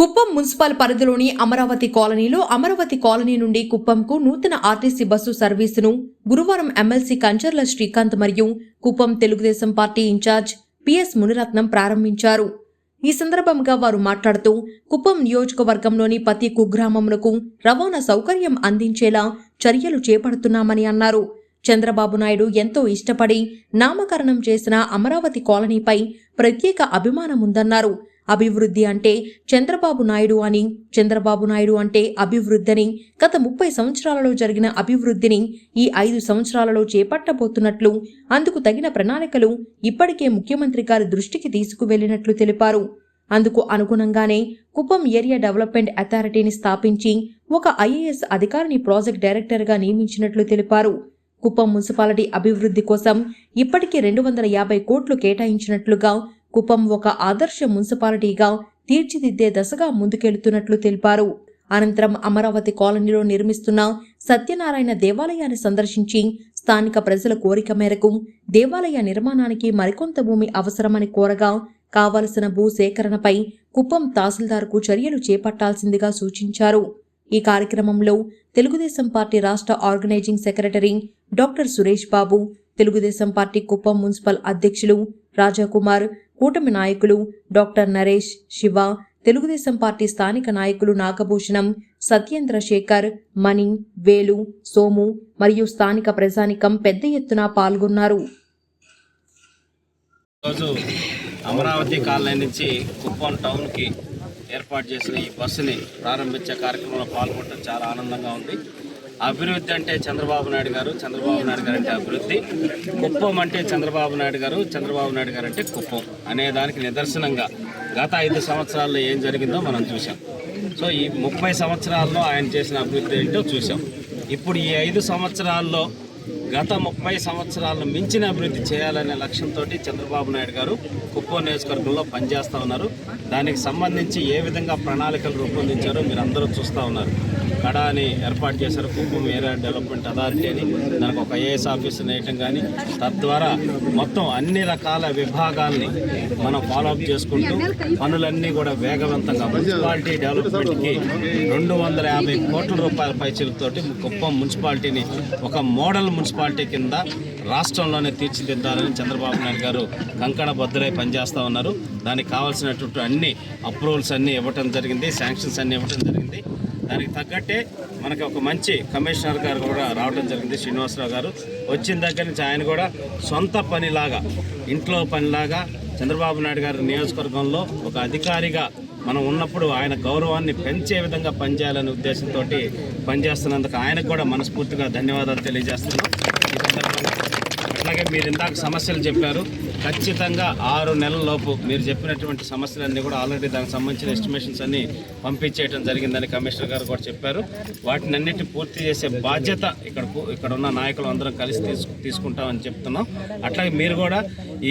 Kuppam municipal పరిధిలోని అమరావతి కాలనీలో Amaravati colony నుండి కుప్పంకు నూతన ఆర్టీసీ బస్సు సర్వీసును గురువారం ఎమ్మెల్సీ కంచర్ల శ్రీకాంత్ మరియు Kuppam Telugu Desam party incharge PS Muniratnam ప్రారంభించారు. ఈ సందర్భంగా వారు మాట్లాడుతూ కుప్పం నియోజకవర్గంలోని ప్రతి కుగ్రామమునకు రవాణా సౌకర్యం అందించేలా చర్యలు చేపడుతున్నామని అన్నారు. చంద్రబాబు నాయుడు ఎంతో ఇష్టపడి నామకరణం చేసిన అమరావతి కాలనీపై ప్రత్యేక అభిమానముందన్నారు. అభివృద్ధి అంటే చంద్రబాబు నాయుడు అని చంద్రబాబు నాయుడు అంటే అభివృద్ధిని గత ముప్పై సంవత్సరాలలో జరిగిన అభివృద్ధిని ఈ ఐదు సంవత్సరాలలో చేపట్టబోతున్నట్లు అందుకు తగిన ప్రణాళికలు ఇప్పటికే ముఖ్యమంత్రి గారి దృష్టికి తీసుకువెళ్ళినట్లు తెలిపారు. అందుకు అనుగుణంగానే కుప్పం ఏరియా డెవలప్మెంట్ అథారిటీని స్థాపించి ఒక ఐఏఎస్ అధికారిని ప్రాజెక్ట్ డైరెక్టర్గా నియమించినట్లు తెలిపారు. కుప్పం మున్సిపాలిటీ అభివృద్ధి కోసం ఇప్పటికే రెండు వందల యాభై కోట్లు కేటాయించినట్లుగా కుప్పం ఒక ఆదర్శ మున్సిపాలిటీగా తీర్చిదిద్దే దశగా ముందుకెళ్తున్నట్లు తెలిపారు. అనంతరం అమరావతి కాలనీలో నిర్మిస్తున్న సత్యనారాయణ దేవాలయాన్ని సందర్శించి స్థానిక ప్రజల కోరిక మేరకు దేవాలయ నిర్మాణానికి మరికొంత భూమి అవసరమని కోరగా కావలసిన భూ సేకరణపై కుప్పం తహసీల్దార్కు చర్యలు చేపట్టాల్సిందిగా సూచించారు. ఈ కార్యక్రమంలో తెలుగుదేశం పార్టీ రాష్ట్ర organising secretary doctor Suresh Babu Telugu Desam party Kuppam municipal అధ్యక్షులు రాజాకుమార్ కూటమి నాయకులు డాక్టర్ నరేష్ శివ తెలుగుదేశం పార్టీ స్థానిక నాయకులు నాగభూషణం సత్యేంద్ర శేఖర్ మణి వేలు సోము మరియు స్థానిక ప్రజానికం పెద్ద ఎత్తున పాల్గొన్నారు. ఈరోజు అమరావతి కాలనీ నుంచి కుప్పం టౌన్కి ఏర్పాటు చేసిన ఈ బస్సుని ప్రారంభించే కార్యక్రమంలో పాల్గొనడం చాలా ఆనందంగా ఉంది. అభివృద్ధి అంటే చంద్రబాబు నాయుడు గారు చంద్రబాబు నాయుడు గారు అంటే అభివృద్ధి. కుప్పం అంటే చంద్రబాబు నాయుడు గారు చంద్రబాబు నాయుడు గారు అంటే కుప్పం అనే దానికి నిదర్శనంగా గత ఐదు సంవత్సరాల్లో ఏం జరిగిందో మనం చూసాం సో ఈ ముప్పై సంవత్సరాల్లో ఆయన చేసిన అభివృద్ధి ఏంటో చూసాం ఇప్పుడు ఈ ఐదు సంవత్సరాల్లో గత ముప్పై సంవత్సరాలను మించిన అభివృద్ధి చేయాలనే లక్ష్యంతో చంద్రబాబు నాయుడు గారు కుప్పం నియోజకవర్గంలో పనిచేస్తూ ఉన్నారు. దానికి సంబంధించి ఏ విధంగా ప్రణాళికలు రూపొందించారో మీరు అందరూ చూస్తూ ఉన్నారు. కడాని ఏర్పాటు చేశారు. కుప్పం ఏరియా డెవలప్మెంట్ అథారిటీ అని. దానికి ఒక ఐఏఎస్ ఆఫీసర్ వేయటం కానీ తద్వారా మొత్తం అన్ని రకాల విభాగాల్ని మనం ఫాలోఅప్ చేసుకుంటూ పనులన్నీ కూడా వేగవంతంగా మున్సిపాలిటీ డెవలప్మెంట్కి రెండు వందల యాభై కోట్ల రూపాయల పైచీలతోటి కుప్పం మున్సిపాలిటీని ఒక మోడల్ మున్సిపాలిటీ కింద రాష్ట్రంలోనే తీర్చిదిద్దాలని చంద్రబాబు నాయుడు గారు కంకణ బద్దులై పనిచేస్తూ ఉన్నారు. దానికి కావాల్సినటువంటి అన్ని అప్రూవల్స్ అన్నీ ఇవ్వటం జరిగింది శాంక్షన్స్ అన్నీ ఇవ్వటం జరిగింది. దానికి తగ్గట్టే మనకి ఒక మంచి కమిషనర్ గారు కూడా రావడం జరిగింది శ్రీనివాసరావు గారు. వచ్చిన దగ్గర నుంచి ఆయన కూడా సొంత పనిలాగా ఇంట్లో పనిలాగా చంద్రబాబు నాయుడు గారి నియోజకవర్గంలో ఒక అధికారిగా మనం ఉన్నప్పుడు ఆయన గౌరవాన్ని పెంచే విధంగా పనిచేయాలనే ఉద్దేశంతో పనిచేస్తున్నందుకు ఆయనకు కూడా మనస్ఫూర్తిగా ధన్యవాదాలు తెలియజేస్తున్నాం. ఈ సందర్భంగా అట్లాగే మీరు ఇందాక సమస్యలు చెప్పారు ఖచ్చితంగా ఆరు నెలల లోపు మీరు చెప్పినటువంటి సమస్యలన్నీ కూడా ఆల్రెడీ దానికి సంబంధించిన ఎస్టిమేషన్స్ అన్ని పంపించేయడం జరిగిందని కమిషనర్ గారు కూడా చెప్పారు. వాటిని అన్నిటి పూర్తి చేసే బాధ్యత ఇక్కడ ఇక్కడ ఉన్న నాయకులు అందరం కలిసి తీసుకు తీసుకుంటామని చెప్తున్నాం. అట్లాగే మీరు కూడా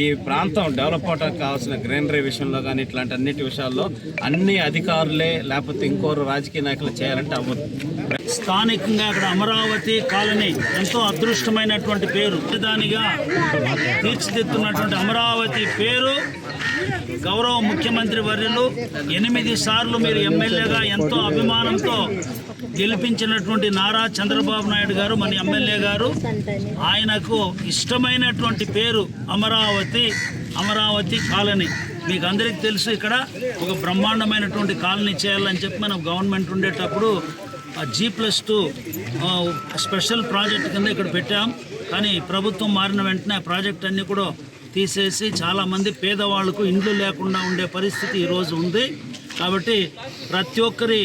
ఈ ప్రాంతం డెవలప్ అవడానికి కావాల్సిన గ్రీనరీ విషయంలో కానీ ఇట్లాంటి అన్నిటి విషయాల్లో అన్ని అధికారులే లేకపోతే ఇంకోరు రాజకీయ నాయకులు చేయాలంటే అవ్వదు. స్థానికంగా అక్కడ అమరావతి కాలనీ ఎంతో అదృష్టమైనటువంటి పేరు. దానిగా తీర్చిదిద్దుతున్నటువంటి అమరావతి పేరు. గౌరవ ముఖ్యమంత్రి వర్యులు ఎనిమిది సార్లు మీరు ఎమ్మెల్యేగా ఎంతో అభిమానంతో గెలిపించినటువంటి నారా చంద్రబాబు నాయుడు గారు మన ఎమ్మెల్యే గారు. ఆయనకు ఇష్టమైనటువంటి పేరు అమరావతి అమరావతి కాలనీ. మీకు అందరికీ తెలుసు ఇక్కడ ఒక బ్రహ్మాండమైనటువంటి కాలనీ చేయాలని చెప్పి మనం గవర్నమెంట్ ఉండేటప్పుడు G plus two special project కింద ఇక్కడ పెట్టాం. కానీ ప్రభుత్వం మారిన వెంటనే ఆ ప్రాజెక్ట్ అన్నీ కూడా తీసేసి చాలామంది పేదవాళ్ళకు ఇండ్లు లేకుండా ఉండే పరిస్థితి ఈరోజు ఉంది. కాబట్టి ప్రతి ఒక్కరి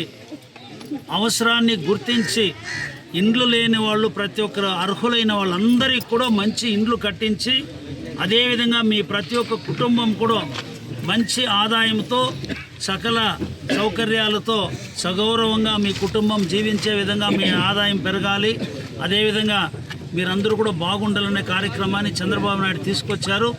అవసరాన్ని గుర్తించి ఇండ్లు లేని వాళ్ళు ప్రతి ఒక్కరు అర్హులైన వాళ్ళందరికీ కూడా మంచి ఇండ్లు కట్టించి అదేవిధంగా మీ ప్రతి ఒక్క కుటుంబం కూడా మంచి ఆదాయంతో సకల సౌకర్యాలతో సగౌరవంగా మీ కుటుంబం జీవించే విధంగా మీ ఆదాయం పెరగాలి. అదేవిధంగా మీరందరూ కూడా బాగుండాలనే కార్యక్రమాన్ని చంద్రబాబు నాయుడు తీసుకొచ్చారు.